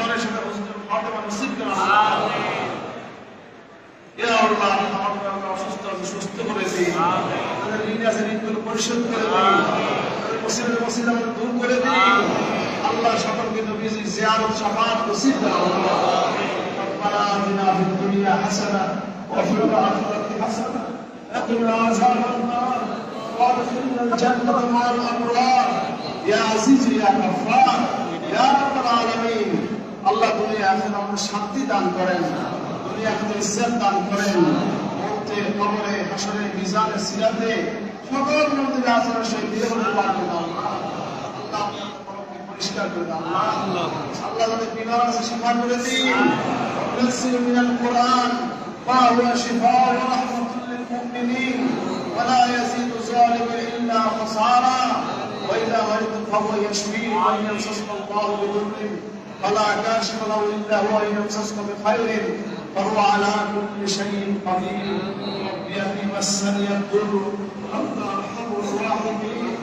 ইমানের সাথে হুজুরের ফাতেমা নসিব করুন ইয়া আল্লাহ আমাদের আমরা অসুস্থ আছে সুস্থ করে দিন আমাদের ঋণ আছে ঋণগুলো পরিশোধ করে দিন আমাদের মুসিবত মুসিবত আমাদের দূর করে দিন আল্লাহ সকলকে নবীজির জিয়ারত শাফাত নসিব করুন ربنا آتنا في الدنيا حسنة وفي الآخرة حسنة وقنا عذاب النار وادخلنا الجنة مع الأبرار يا عزيز يا غفار يا رب العالمين আল্লাহ দুনিয়া এখন আমাদের শান্তি দান করেন দুনিয়া এখন ইজ্জত দান করেন মধ্যে কবরে হাসরে মিজানে সিরাতে সকল মন্দিরে আচরণ সেই দিয়ে পার করে দাও আল্লাহ আপনার কলমকে পরিষ্কার করে দাও আল্লাহ আল্লাহ তাদের বিমার আছে শিফা করে দিন ونزل من القرآن ما هو شفاء ورحمة للمؤمنين ولا يزيد الظالم إلا خسارا وإذا مرض فهو يشفيه وإن يمسسك الله بضر فلا كاشف له إلا هو إن يمسسك بخير فهو على كل شيء قدير ربي أني مسني الضر أنت أرحم الراحمين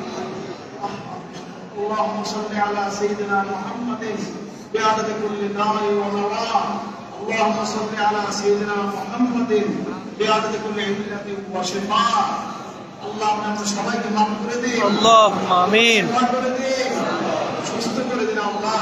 اللهم صل على سيدنا محمد بعدد كل نار ونواه اللهم صل على سيدنا محمد بعدد كل علة وشفاء اللهم আমরা সবাইকে মাফ করে দিন اللهم آمين ক্ষমা করে দিন সুস্থ করে দিন আল্লাহ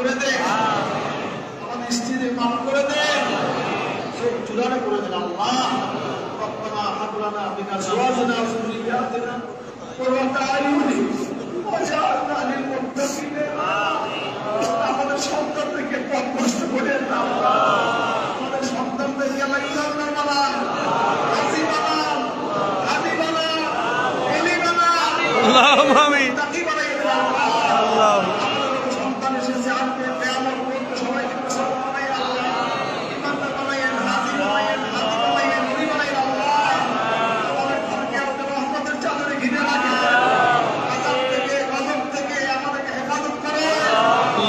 করে দে আমাদের স্ত্রীদের মাফ করে দে চোখ জুড়ানো করে দেন আল্লাহ ربنا هب لنا من ازواجنا وذرياتنا قرة اعين واجعلنا للمتقين আমাদের সন্তানদেরকে পথভ্রষ্ট করে না আমাদের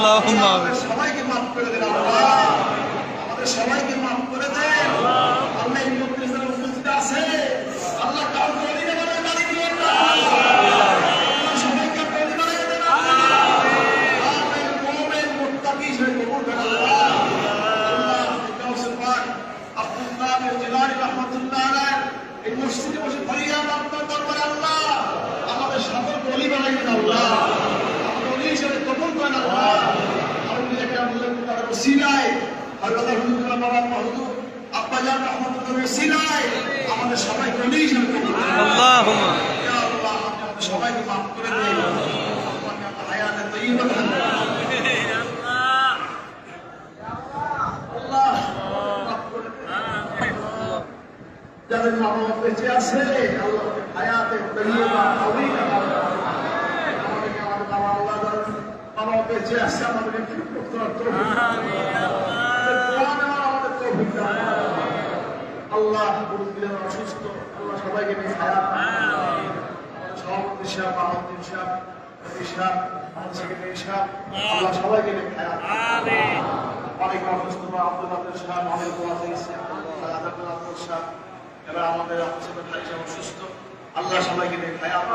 আল্লাহ সবাইকে মাফ করে দেন, আল্লাহ। সবাইকে মাফ করে দেন। আল্লাহ এই মন্ত্রী উপস্থিত আছে, আল্লাহ কাউকে অধীনে করে বাড়ি না। সবাইকে পরিবারে দেন এই মসজিদে বসে ফরিয়াদ আপনার দরবার আমাদের সকল কবুল করেন আল্লাহ। ওসিলায় হযরত হুজুর মাওলানা মাহমুদ আব্বাজান রহমাতুল্লাহ ওসিলায় আমাদের সবাইকে অনেক জান্নাত আল্লাহুম্মা। ইয়া আল্লাহ আমাদের সবাইকে maaf করে দিন। আমাদের হায়াতে তাইয়্যিবা দান। যাদের মা বাবা বেঁচে আছে আল্লাহ হায়াতে তাইয়্যিবা আউলিয়া বেঁচে করুন। আমাদের আমাদের আল্লাহ মুরব্বীরা অসুস্থ আল্লাহ সবাইকে অনেক অসুস্থ বা আব্দুল এবার আমাদের অসুস্থ অসুস্থ আল্লাহ সবাইকে নিয়ে হায়াত।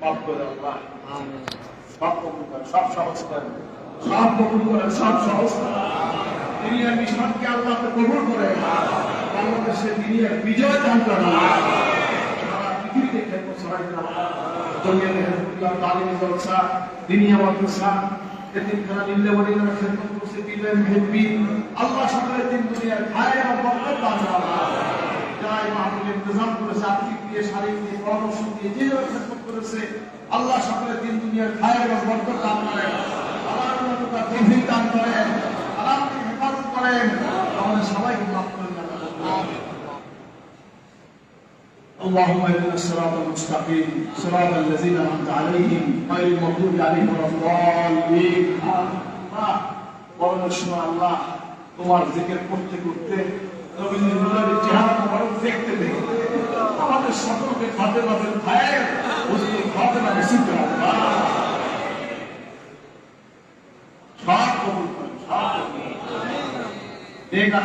মাফ করে আল্লাহ। সব কবুল করেন সব সহজ করেন। সব কবুল করেন সব সহজ করেন। দুনিয়ার মিশনকে আল্লাহ কবুল করে। বাংলাদেশে দুনিয়ার বিজয় দান করেন সারা পৃথিবীতে খেদমত ছড়াই দুনিয়াতে হেফুল্লাহ তালিম জলসা দুনিয়া মাদ্রাসা এতিমখানা নীলবনি নামে খেদমত করছে বিজয় মেহবি আল্লাহ সকলের দিন দুনিয়ার খায় আর বরকত দান করেন যারা মাহফিল ইন্তজাম করেছে আর্থিক দিয়ে শারীরিক দিয়ে পরামর্শ দিয়ে যেভাবে খেদমত করেছে আল্লাহ সকলের দিন দুনিয়ার খায় এবং বরকত দান করেন আল্লাহ তার তৌফিক দান করেন আল্লাহ আমাকে হেফাজত করেন আমাদের সবাইকে মাফ করেন আল্লাহ। اللهم اهدنا الصراط المستقيم صراط الذين انعمت عليهم غير المغضوب عليهم ولا الضالين আল্লাহ বড় সময় আল্লাহ তোমার জিকির করতে করতে নবীজির مخلوق الفاطمه بالخير واذكر فاطمه بست الله شاق قبول شاق دينا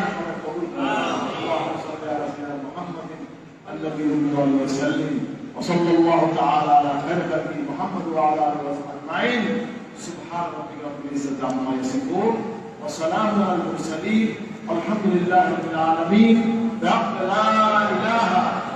قبول اللهم صل على سيدنا محمد الذي يمر وسلم وصلى الله تعالى على خير محمد وعلى اله وصحبه اجمعين سبحان ربك رب العزه عما وسلام على المرسلين والحمد لله رب العالمين لا اله الا الله